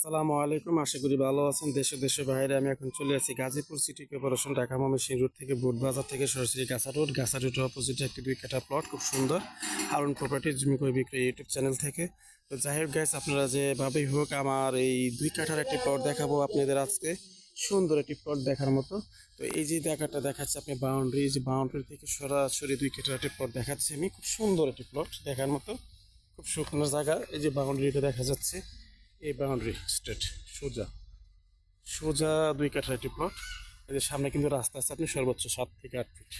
আসসালামু আলাইকুম। আশা করি ভালো আছেন। দেশে দেশে বাইরে আমি এখন চলে আছি Gazipur city corporation, Dhaka Mymensingh road থেকে বাজার থেকে সরাসরি গাছা রোড। গাছা রোডের অপোজিটে একটি দুই কাঠা প্লট খুব সুন্দর। হারুন প্রপার্টি জমি করে বিক্রয় ইউটিউব চ্যানেল থেকে। তো যাই হোক গাইস আপনারা যেভাবেই হোক আমার এই দুই কাঠার একটি প্লট দেখাবো আপনাদের আজকে। সুন্দর একটি প্লট দেখার মতো। তো এই যে দেখাটা দেখাচ্ছে, আপনি বাউন্ডারি যে বাউন্ডারি থেকে সরাসরি দুই কাঠার একটি প্লট দেখাচ্ছি আমি। খুব সুন্দর একটি প্লট দেখার মতো। খুব শুকনো জায়গা। এই যে বাউন্ডারিটা দেখা যাচ্ছে। এই বাউন্ডারি স্ট্রেট সোজা। সোজা দুই কাঠার একটি প্লট এদের সামনে কিন্তু রাস্তা আছে, আপনি সর্বোচ্চ সাত থেকে আট ফিট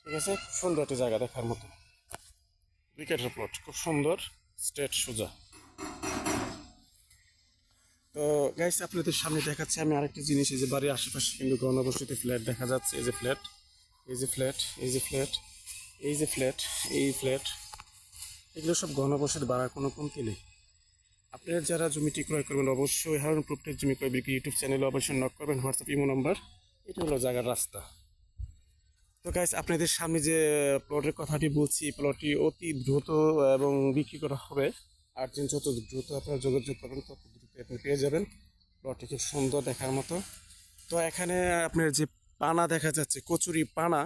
ঠিক আছে? খুব সুন্দর একটি জায়গা দেখার মতো। দুই কাঠার প্লট খুব সুন্দর স্ট্রেট সোজা। তো গাইস আপনাদের সামনে দেখাচ্ছি আমি আরেকটি জিনিস, এই যে বাড়ির আশেপাশে কিন্তু ঘনবসতি ফ্ল্যাট দেখা যাচ্ছে। এই যে ফ্ল্যাট এই যে ফ্ল্যাট এই যে ফ্ল্যাট এই যে ফ্ল্যাট এই ফ্ল্যাট এগুলো সব ঘনবসতি বাড়ার কোনো কমতি নেই। আপনারা যারা জমিটি ক্রয় করবেন অবশ্যই হারুন প্রুফটের জমি ক্রয় বিক্রি ইউটিউব চ্যানেলে অবশ্যই নক করবেন, হোয়াটসঅ্যাপ, ইমো নাম্বার। এটা হলো জায়গার রাস্তা। তো গাইস আপনাদের সামনে যে প্লটের কথাটি বলছি প্লটটি অতি দ্রুত এবং বিক্রি করা হবে। আর দিন যত দ্রুত আপনারা যোগাযোগ করবেন, তত দ্রুত আপনি পেয়ে যাবেন। প্লটটি খুব সুন্দর দেখার মতো। তো এখানে আপনার যে পানা দেখা যাচ্ছে, কচুরি পানা,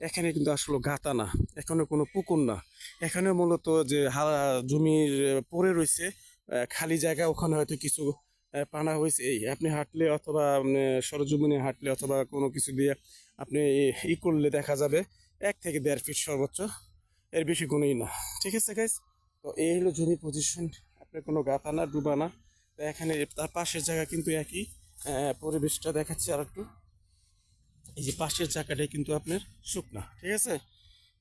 এখানে কিন্তু আসলে গাতা না। এখানে কোনো পুকুর না। এখানে মূলত যে হারা জমির পড়ে রয়েছে খালি জায়গা ওখানে হয়তো কিছু পানা হয়েছে। এই আপনি হাঁটলে অথবা সরজমিনে হাঁটলে অথবা কোনো কিছু দিয়ে আপনি ই করলে দেখা যাবে এক থেকে দেড় ফিট সর্বোচ্চ এর বেশি কোনোই না। ঠিক আছে গাইজ তো এই হলো জমি পজিশন আপনার কোনো গাতা না, ডুবা না। তো এখানে তার পাশের জায়গা কিন্তু একই। পরিবেশটা দেখাচ্ছে আর একটু এই যে পাশের জায়গাটা কিন্তু আপনার শুকনা। ঠিক আছে?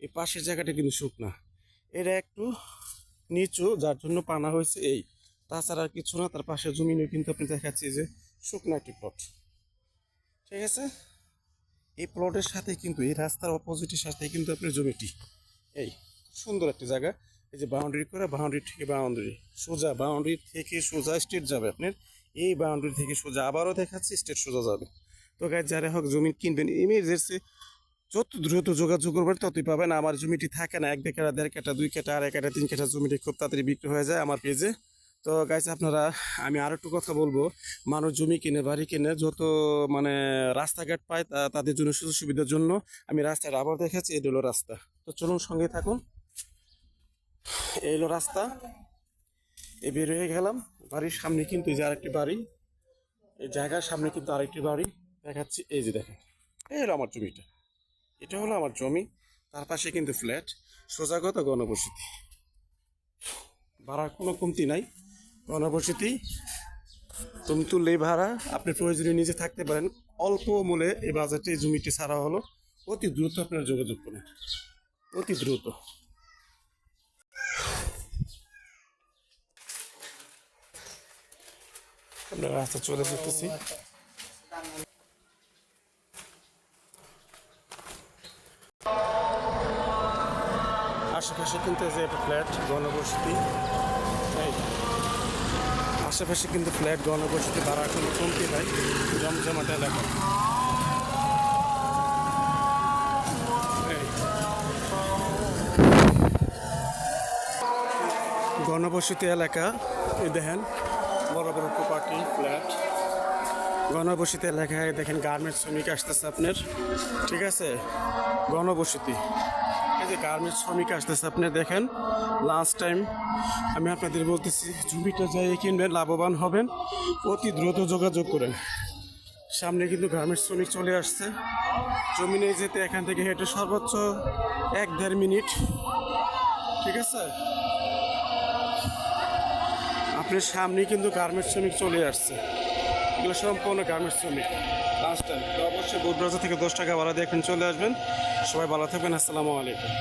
এই পাশের জায়গাটা কিন্তু শুকনা। এটা একটু নিচু, যার জন্য পানা হয়েছে এই। তাছাড়া আর কিছু না, তার পাশের জমিনে কিন্তু আপনি দেখাচ্ছি যে শুকনো একটি প্লট ঠিক আছে? এই প্লটের সাথে কিন্তু, এই রাস্তার অপোজিটের সাথে কিন্তু আপনার জমিটি। এই, সুন্দর একটি জায়গা। এই যে বাউন্ডারি করে বাউন্ডারি থেকে বাউন্ডারি সোজা বাউন্ডারি থেকে সোজা স্টেট যাবে আপনার। এই বাউন্ডারি থেকে সোজা আবারও দেখাচ্ছি স্টেট সোজা যাবে। তো গাছ যারা হোক জমি কিনবেন ইমেজেন্সি যত দ্রুত যোগাযোগ করবেন, ততই পাবেন। আমার জমিটি থাকে না, এক কাটা দেড় কাটা দুই কাটা আড়াই কাটা তিন কাটা জমিটি খুব তাড়াতাড়ি বিক্রি হয়ে যায়। আমার পেজে তো গাইছে আপনারা, আমি আর একটু কথা বলব। মানুষ জমি কিনে, বাড়ি কিনে, যত মানে রাস্তাঘাট পায় তাদের জন্য সুযোগ সুবিধার জন্য আমি রাস্তাটা আবার দেখাচ্ছি এটা হলো রাস্তা। তো চলুন সঙ্গে থাকুন। এই হলো রাস্তা। এই বের হয়ে গেলাম। বাড়ির সামনে কিন্তু এই যে আরেকটি বাড়ি। এই জায়গার সামনে কিন্তু আরেকটি বাড়ি। দেখাচ্ছি, এই যে দেখেন। এই হলো আমার জমিটা। এটা হলো আমার জমি। তার পাশে কিন্তু ফ্ল্যাট সোজাগত গণবসতি। ভাড়ার কোনো কমতি নাই। গণবসতি তুমি তুললেই ভাড়া, আপনি প্রয়োজনে নিজে থাকতে পারেন। অল্প মূল্যে এই বাজেটে জমিটি ছাড়া হলো। অতি দ্রুত আপনারা যোগাযোগ করেন। অতি দ্রুত। আমরা রাস্তা চলে যেতেছি আশেপাশে কিন্তু যে একটা ফ্ল্যাট গণবসতি। আশেপাশে কিন্তু ফ্ল্যাট গণবসতি ভাড়া কোনো কমতি নাই, জমজমাট এলাকা। গণবসতি এলাকা, এই দেখেন বড় বড় প্রপার্টি ফ্ল্যাট। গণবসতি এলাকায় দেখেন গার্মেন্টস শ্রমিক আসতেছে আপনার, ঠিক আছে? গণবসতি। যে গার্মেন্টস শ্রমিক আসতেছে, আপনি দেখেন লাস্ট টাইম আমি আপনাদের বলতেছি, জমিটা যাই কিনবেন, লাভবান হবেন, অতি দ্রুত যোগাযোগ করেন। সামনে কিন্তু গার্মেন্টস শ্রমিক চলে আসছে। জমিনে যেতে এখান থেকে হেঁটে সর্বোচ্চ এক দেড় মিনিট। ঠিক আছে? আপনার সামনে কিন্তু গার্মেন্টস শ্রমিক চলে আসছে। এগুলো সম্পূর্ণ গার্মেন্টস শ্রমিক লাস্ট টাইম অবশ্যই বুধবাজার থেকে দশ টাকা ভাড়া দিয়ে এখন চলে আসবেন। সবাই ভালো থাকবেন। আসসালামু আলাইকুম।